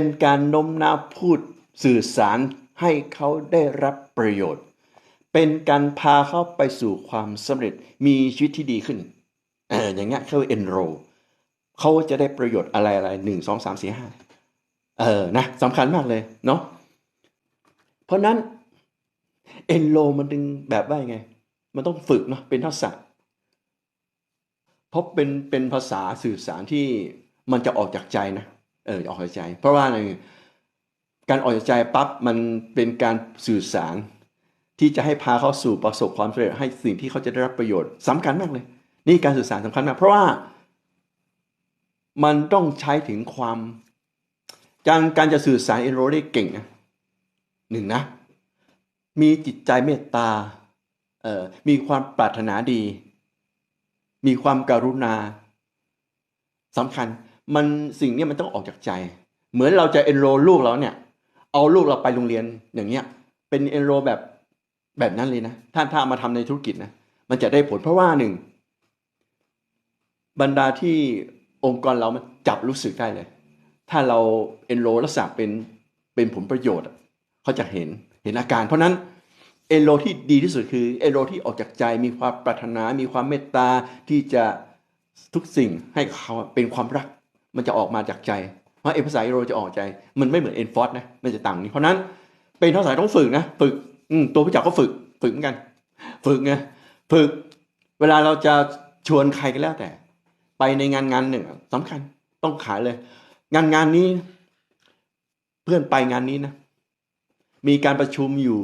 เป็นการโน้มน้าวพูดสื่อสารให้เขาได้รับประโยชน์ เป็นการพาเขาไปสู่ความสำเร็จมีชีวิตที่ดีขึ้นเอออย่างเงี้ยเขาเอ็นโรเขาจะได้ประโยชน์อะไรอะไรหนึ่งสองสามสี่ห้าเออนะสำคัญมากเลยเนาะเพราะนั้นเอ็นโรมันดึงแบบว่าไง มันต้องฝึกเนาะเป็นทักษะเพราะเป็นเป็นภาษาสื่อสารที่มันจะออกจากใจนะ เออออกจากใจ เพราะว่าอะไรการออกจากใจปั๊บมันเป็นการสื่อสาร ที่จะให้พาเขาสู่ประสบความสำเร็จให้สิ่งที่เขาจะได้รับประโยชน์สำคัญมากเลย นี่การสื่อสารสำคัญมาก เพราะว่ามันต้องใช้ถึงความการการจะสื่อสารเอ็นโรได้เก่งนะหนึ่งนะ มีจิตใจเมตตาเอ่อมีความปรารถนาดี มีความการุณาสำคัญ มันสิ่งนี้มันต้องออกจากใจ เหมือนเราจะเอนโรลูกเราเนี่ย เอาลูกเราไปโรงเรียนอย่างเงี้ย เป็นเอนโรแบบแบบนั้นเลยนะ ถ้าถ้ามาทำในธุรกิจนะ มันจะได้ผลเพราะว่าหนึ่งบรรดาที่องค์กรเรามันจับรู้สึกได้เลย ถ้าเราเอนโรลักษณะเป็นเป็นผลประโยชน์เขาจะเห็นเห็นอาการ เพราะฉะนั้นเอนโรที่ดีที่สุดคือเอนโรที่ออกจากใจมีความปรารถนา มีความเมตตาที่จะทุกสิ่งให้เขาเป็นความรัก มันจะออกมาจากใจ เพราะเอภาษาเอนโรจะออกใจ มันไม่เหมือนเอนฟอสนะ มันจะต่างนี้ เพราะนั้นเป็นทักษะต้องฝึกนะ ฝึกตัวผู้จักก็ฝึก ฝึกเหมือนกัน ฝึกไง ฝึก เวลาเราจะชวนใครก็แล้วแต่ ไปในงานงานหนึ่งอะสำคัญ ต้องขายเลย งานงานนี้ เพื่อนไปงานนี้นะ มีการประชุมอยู่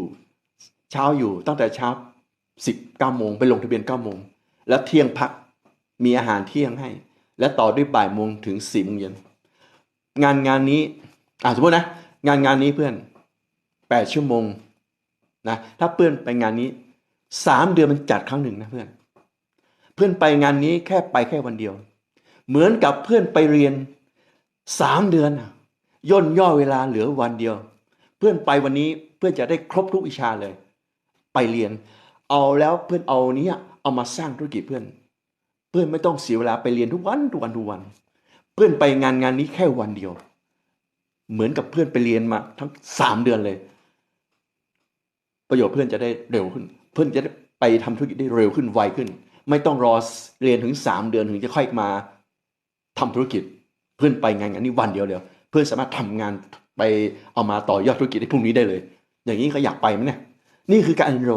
เช้าอยู่ตั้งแต่เช้าสิบเก้าโมงไปลงทะเบียนเก้าโมง แล้วเที่ยงพักมีอาหารเที่ยงให้ และต่อด้วยบ่ายโมงถึงสี่โมงเย็นงานงานนี้อ่าสมมตินะ งานงานนี้เพื่อนแปดชั่วโมงนะถ้าเพื่อนไปงานนี้สามเดือนมันจัดครั้งหนึ่งนะเพื่อน เพื่อนไปงานนี้แค่ไปแค่วันเดียว เหมือนกับเพื่อนไปเรียนสามเดือนย่นย่อเวลาเหลือวันเดียว เพื่อนไปวันนี้เพื่อนจะได้ครบทุกวิชาเลย ไปเรียน เอาแล้วเพื่อนเอาเนี้ยเอามาสร้างธุรกิจเพื่อน เพื่อนไม่ต้องเสียเวลาไปเรียนทุกวันทุกวันทุกวัน เพื่อนไปงานงานนี้แค่วันเดียว เหมือนกับเพื่อนไปเรียนมาทั้งสามเดือนเลย ประโยชน์เพื่อนจะได้เร็วขึ้น เพื่อนจะไปทำธุรกิจได้เร็วขึ้นไวขึ้น ไม่ต้องรอเรียนถึงสามเดือนถึงจะค่อยมาทำธุรกิจ เพื่อนไปงานงานนี้วันเดียวเดียว เพื่อนสามารถทำงานไปเอามาต่อยอดธุรกิจในพรุ่งนี้ได้เลย อย่างนี้เขาอยากไปไหมเนี่ยนี่คือการเอนโร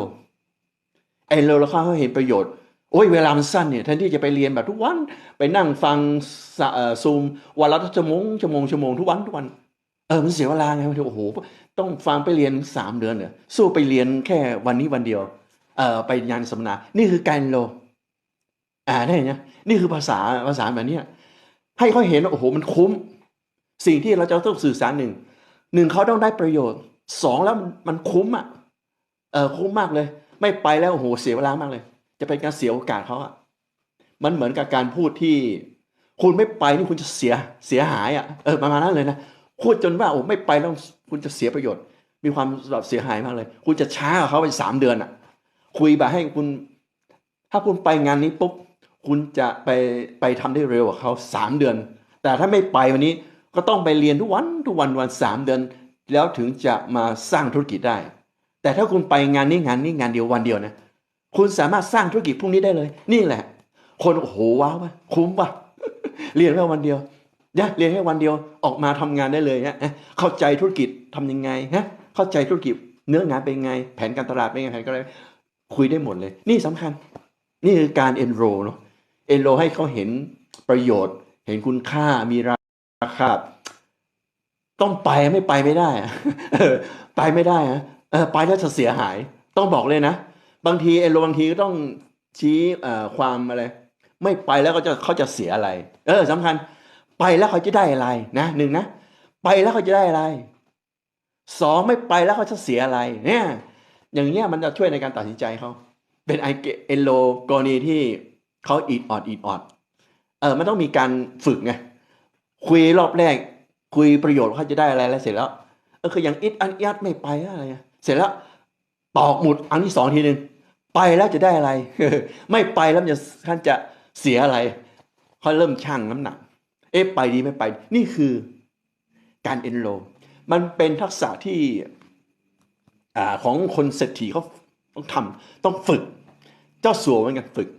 เอนโรแล้วเขาเห็นประโยชน์ โอ้ยเวลามันสั้นเนี่ยแทนที่จะไปเรียนแบบทุกวันไปนั่งฟังซูมวันละชั่วโมงชั่วโมงชั่วโมงทุกวันทุกวันเออมันเสียเวลาไงมันโอ้โหต้องฟังไปเรียนสามเดือนเนี่ยสู้ไปเรียนแค่วันนี้วันเดียวเอ่อไปงานสัมมนา นี่คือการโลอ่าได้ไหมนี่คือภาษาภาษาแบบนี้ให้เขาเห็นโอ้โหมันคุ้ม สิ่งที่เราจะต้องสื่อสารหนึ่งหนึ่งเขาต้องได้ประโยชน์สองแล้วมันคุ้มอะเออคุ้มมากเลย ไม่ไปแล้วโอ้โหเสียเวลามากเลย จะเป็นการเสียโอกาสเขาอะมันเหมือนกับการพูดที่ คุณไม่ไปนี่คุณจะเสียเสียหายอะเออประมาณนั้นเลยนะพูดจนว่าโอ้ไม่ไปแล้วคุณจะเสียประโยชน์ มีความแบบเสียหายมากเลย คุณจะช้ากับเขาไปสามเดือนอะคุยแบบให้คุณ ถ้าคุณไปงานนี้ปุ๊บคุณจะไปไปทำได้เร็วกว่าเขาสามเดือน แต่ถ้าไม่ไปวันนี้ก็ต้องไปเรียนทุกวันทุกวันวันสามเดือน แล้วถึงจะมาสร้างธุรกิจได้ แต่ถ้าคุณไปงานนี้งานนี้งานเดียววันเดียวนะ คุณสามารถสร้างธุรกิจพรุ่งนี้ได้เลย นี่แหละ คนโอ้โหว้าวว่ะคุ้มว่ะเรียนแค่วันเดียวเนี่ยเรียนแค่วันเดียวออกมาทำงานได้เลยนะเข้าใจธุรกิจทำยังไงฮะเข้าใจธุรกิจเนื้องานเป็นไง แผนการตลาดเป็นไงแผนการอะไรคุยได้หมดเลย นี่สำคัญ นี่คือการเอนโรเนาะเอนโรให้เขาเห็นประโยชน์ เห็นคุณค่ามีราคาต้องไปไม่ไปไม่ได้ไปไม่ได้อะไปแล้วจะเสียหาย ต้องบอกเลยนะ บางทีเอโรบางทีก็ต้องชี้ความอะไร ไม่ไปแล้วก็จะเขาจะเสียอะไร เออสำคัญ ไปแล้วเขาจะได้อะไรนะหนึ่งนะไปแล้วเขาจะได้อะไรสองไม่ไปแล้วเขาจะเสียอะไร เนี่ย อย่างเงี้ยมันจะช่วยในการตัดสินใจเขาเป็นไอเอโลกรณีที่เขาอีดออดอีดออดเออมันต้องมีการฝึกไงคุยรอบแรก คุยประโยชน์เขาจะได้อะไรแล้วเสร็จแล้วเออคืออย่างอิดอันยัดไม่ไปอะไรเสร็จแล้ว ตอกหมุดอันที่สองทีหนึ่งไปแล้วจะได้อะไร ไม่ไปแล้วจะท่านจะเสียอะไรเขาเริ่มชั่งน้ำหนัก เอ๊ะไปดีไม่ไป นี่คือการเอนโรมันเป็นทักษะที่อของคนเศรษฐีเขาต้องทำต้องฝึก เจ้าสัวเหมือนกันฝึก